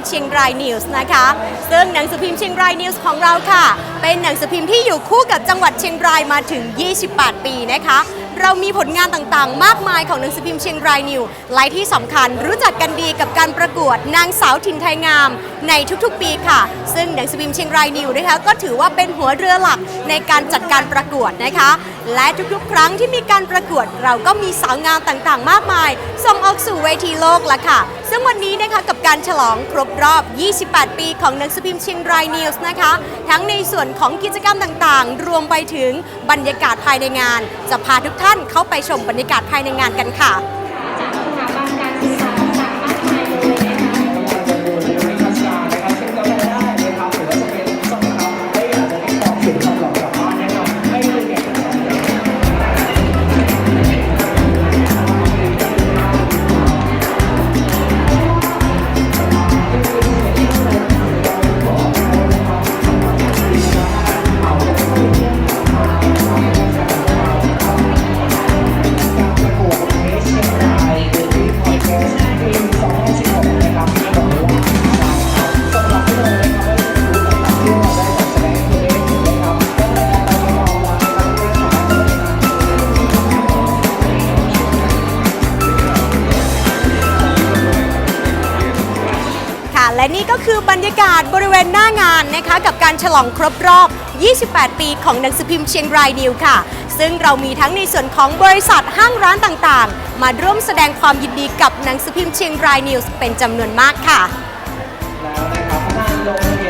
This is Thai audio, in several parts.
พ์เชียงรายนิวส์นะคะ ซึ่งหนังสือพิมพ์เชียงรายนิวส์ของเราค่ะ เป็นหนังสือพิมพ์ที่อยู่คู่กับจังหวัดเชียงรายมาถึง 28 ปีนะคะ เรามีผลงานต่างๆ มากมายของหนังสือพิมพ์เชียงรายนิวแลที่สำคัญรู้จักกันดีกับการประกวดนางสาวถิ่นไทยงาม ในทุกๆปีค่ะ ซึ่งหนังสือพิมพ์เชียงรายนิวนะคะก็ถือว่าเป็นหัวเรือหลักในการจัด การประกวดนะคะ และทุกๆ ครั้งที่มีการประกวดเราก็มีสาวงามต่างๆ มากมาย ส่งออกสู่เวทีโลกละค่ะ ซึ่งวันนี้นะคะกับการฉลองครบรอบ 28 ปีของหนังสือพิมพ์เชียงรายนิวส์นะคะ ทั้งในส่วนของกิจกรรมต่างๆ รวมไปถึงบรรยากาศภายในงาน จะพาทุกท่านเข้าไปชมบรรยากาศภายในงานกันค่ะ กับการฉลองครบรอบ 28 ปีของหนังสือพิมพ์เชียงรายนิวค่ะ ซึ่งเรามีทั้งในส่วนของบริษัทห้างร้านต่างๆ มาร่วมแสดงความยินดีกับหนังสือพิมพ์เชียงรายนิวส์เป็นจำนวนมากค่ะ แล้วนะครับท่านลงทะเบียน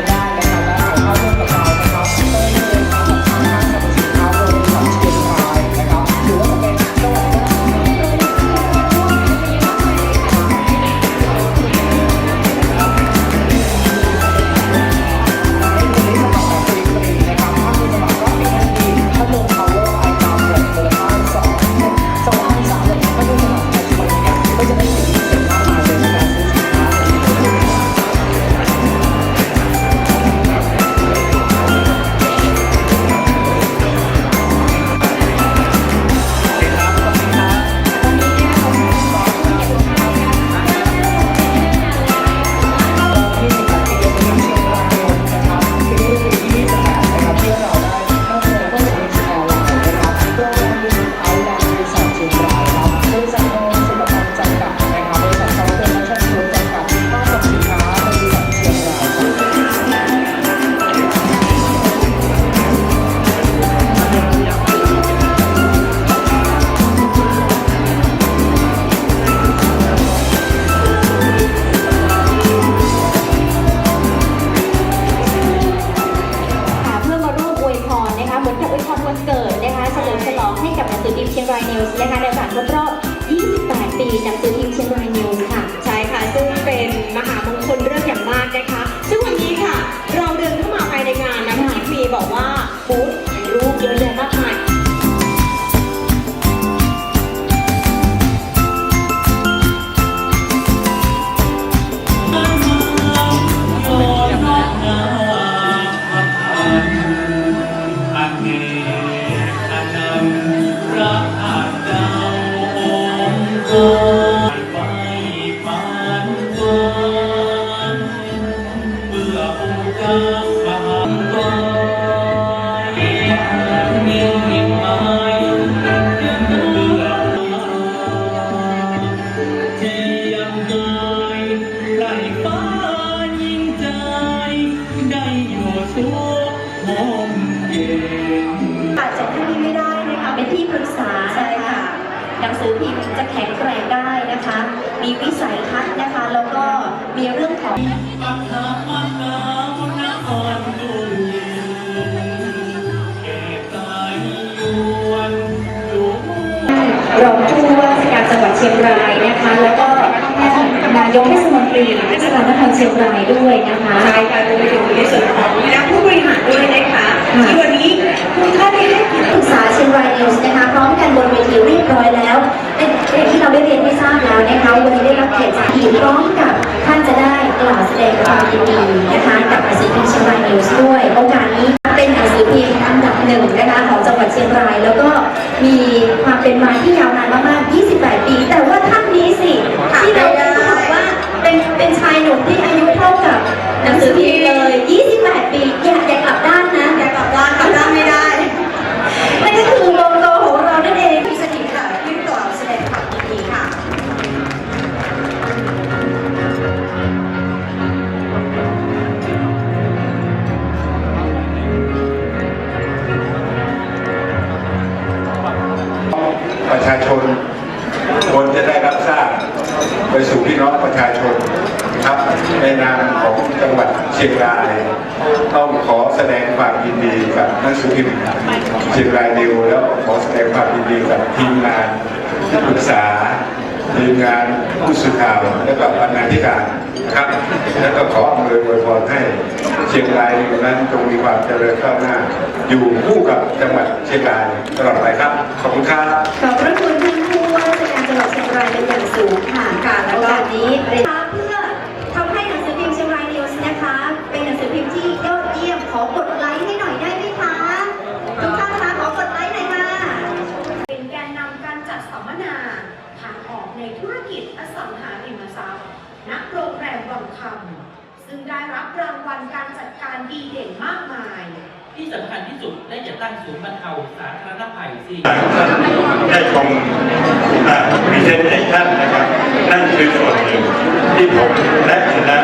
อยู่สุขห่มเย็นอาจจะที่นี่ไม่ได้นะคะเป็นที่ปรึกษาใช่ค่ะหนังสือพิมพ์จะแข็งแกร่งได้นะคะ มีวิสัยทัศน์นะคะ แล้วก็มีเรื่องของปักหามาหนาวนครดุงเอกกายยวนอยู่รองผู้ว่าราชการจังหวัดเชียงรายนะคะ แล้วก็นาย กเทศมนตรีเทศบาลนครเชียงรายด้วยนะคะใช่ค่ะรวมไปถึงในส่วนของคณะผู้บริหารด้วยนะคะที่วันนี้ทุกท่านได้ให้เกียรติปรึกษาเชียงรายนิวส์นะคะพร้อมกันบนเวทีเรียบร้อยแล้วเป็นเป็นที่เราได้เรียนให้ทราบแล้วนะคะวันนี้ได้รับเกียรติจากทีมพร้อมกับท่านจะได้กล่าวแสดงความยินดีนะคะกับหนังสือพิมพ์เชียงรายนิวส์ด้วยโอกาสนี้เป็นหนังสือพิมพ์อันดับหนึ่งนะคะของจังหวัดเชียงราย แล้วก็มีความเป็นมาที่ยาวนานมากๆ28 Yes. ชียงราย ต้องขอแสดงความยินดีกับหนังสือพิมพ์เชียงรายนิวแล้วขอแสดงความยินดีกับทีมงานที่ปรึกษาทีมงานผู้สื่อข่าวและก็บรรณาธิการครับ แล้วก็ขออำนวยวยพรให้เชียงรายนิวนั้นจงมีความเจริญก้าวหน้า อยู่คู่กับจังหวัดเชียงรายตลอดไปครับขอบคุณครับขอบพระคุณท่านผู้ว่าราชการจังหวัดเชียงรายเป็นอย่างสูงค่ะค่ะแล้ววันนี้เป็ กิจอสังหาริมทรัพย์ณโรงแรมวังคำซึ่งได้รับรางวัลการจัดการดีเด่นมากมาย ที่สำคัญที่สุดได้จะตั้งศูนย์บรรเทาสาธารณภัยสี่ได้ชมพรีเซนเทชันนะครับ นั่นคือส่วนหนึ่งที่ผมและคณะ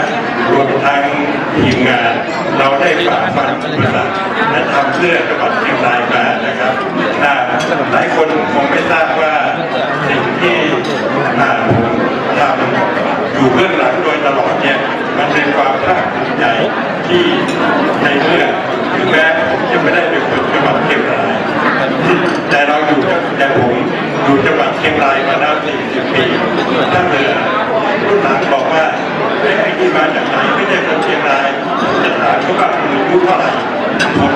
รวมทั้ง ทีมงาน เราได้ฝ่าฟันอุปสรรคและทำเพื่อจังหวัดเชียงรายมานะครับอ่าหลายคนคงไม่ทราบว่าสิ่งที่อ่าทำอยู่เบื้องหลังโดยตลอดเนี่ยมันเป็นความภาคภูมิใจที่ในเมื่อถึงแม้ผมจะไม่ได้เป็นคนจังหวัดเชียงรายแต่เราอยู่แต่ผมอยู่จังหวัดเชียงรายมาแล้ว40ปีถ้าเรือ รุ่นหลังบอกว่าไอ้ไอ้ที่มาจากไหนไม่ได้คนเชียงรายจะถามเขาว่าคุณอายุเท่าไหร่ผม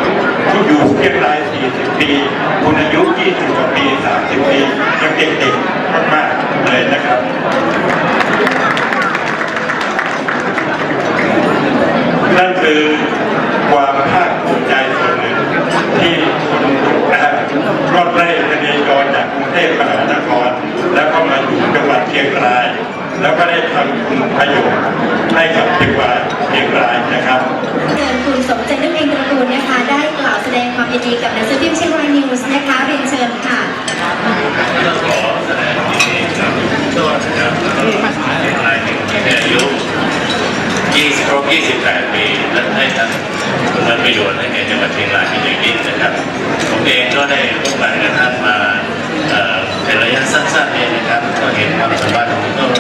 ผมอยู่เชียงราย40ปีคุณอายุ20กว่าปี 30 ปียังเด็กๆมากๆเลยนะครับ นั่นคือความภาคภูมิใจส่วนหนึ่งที่คนนะครับรอดไร่คดีกรจากกรุงเทพมหานคร แล้วก็มาอยู่จังหวัดเชียงราย แล้วก็ได้ทำคุณ ประโยชน์ให้กับจังหวัดเชียงรายนะครับเชิญคุณสมใจนึกเองตระกูลนะคะ ได้กล่าวแสดงความยินดีกับหนังสือพิมพ์เชียงรายนิวส์นะคะเรียนเชิญค่ะก็ขอแสดงความยินดีกับตัวนะครับเป็นรายหนึ่งที่มีอายุ20ครบ28 ปีและให้ท่านคุณประโยชน์ให้แก่จังหวัดเชียงรายเป็นอย่างยิ่งนะครับ ผมเองก็ได้ร่วมงานกับท่านมาเอ่อเป็นระยะสั้นๆเองนะครับ ก็เห็นความสามารถของท่าน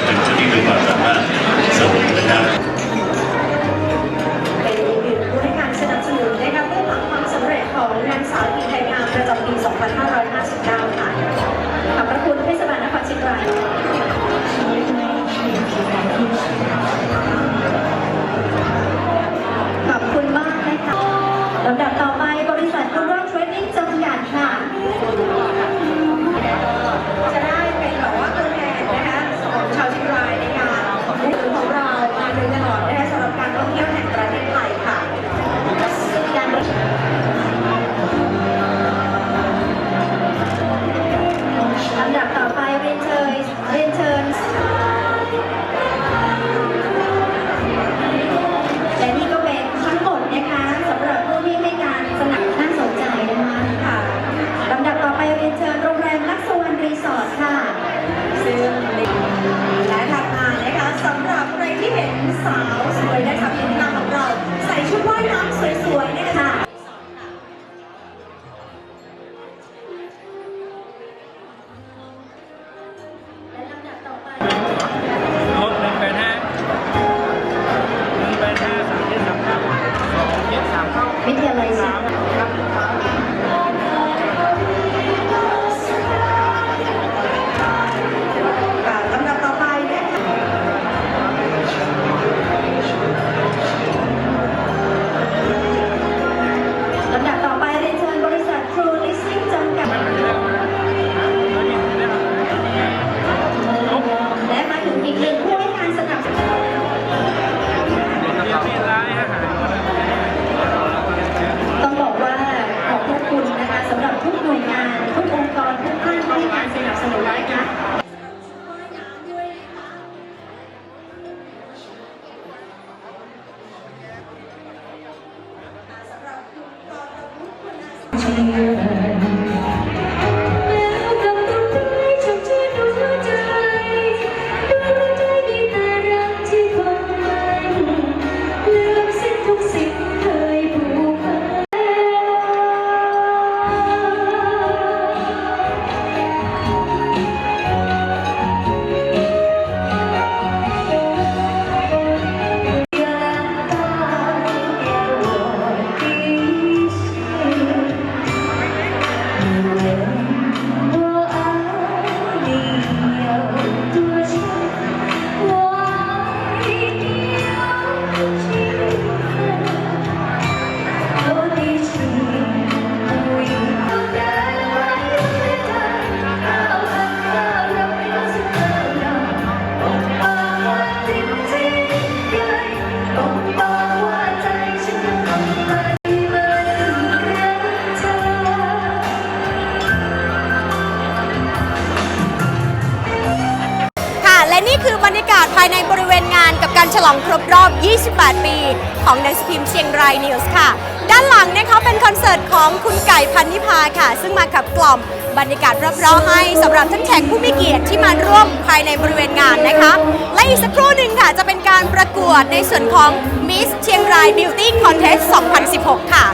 ฉลองครบรอบ 28 ปี ของหนังสือพิมพ์เชียงรายนิวส์ค่ะ ด้านหลังนะคะเป็นคอนเสิร์ตของคุณไก่พันธิพาค่ะ ซึ่งมาขับกล่อมบรรยากาศรอบๆให้สำหรับท่านแขกผู้มีเกียรติที่มาร่วมภายในบริเวณงานนะคะ และอีกสักครู่หนึ่งค่ะ จะเป็นการประกวดในส่วนของ Miss เชียงราย Beauty Contest 2016 ค่ะ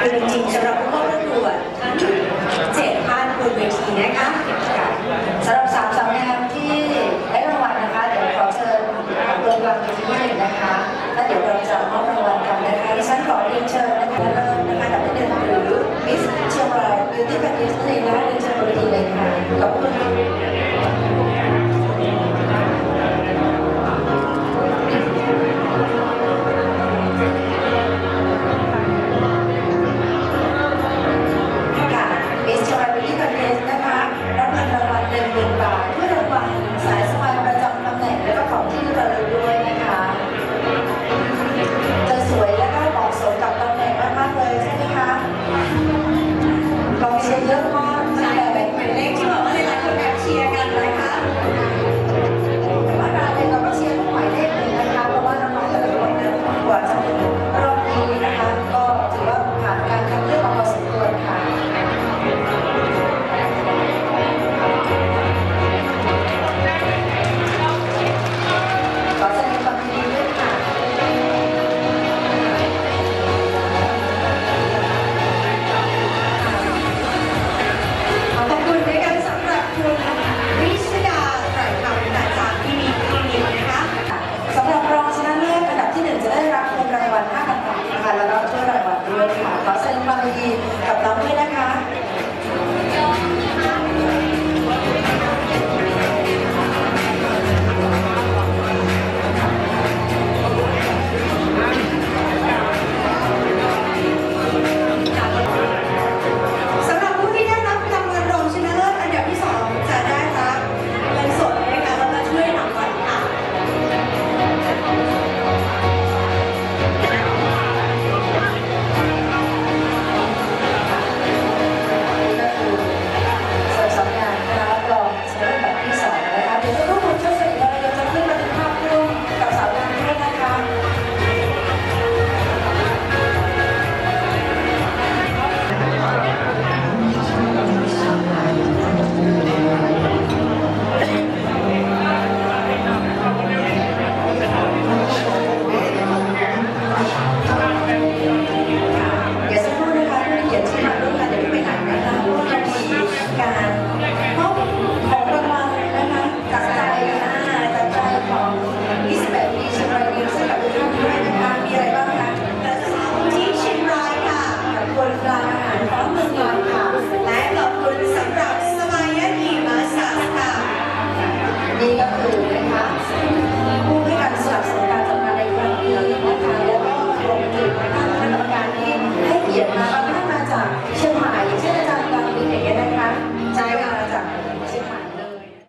คือจริงๆสำหรับผู้เข้ประกวดทั้งเจ็ดท่านบนเวทีนะคะสำหรับสามสาวงามที่ได้รางวัลนะคะเดี๋ยวขอเชิญลงวางเวทีหนึ่งนะคะแล้วเดี๋ยวเราจะมอบรางวัลกันนะคะดิฉันขอเรียนเชิญนะคะเริ่มนะคะดับที่หนึ่หรือมิสเชียงรายบิวตี้แพนดิสเลยนะเรียนเชิญบนเวทีเลยค่ะขอบคุณค่ะ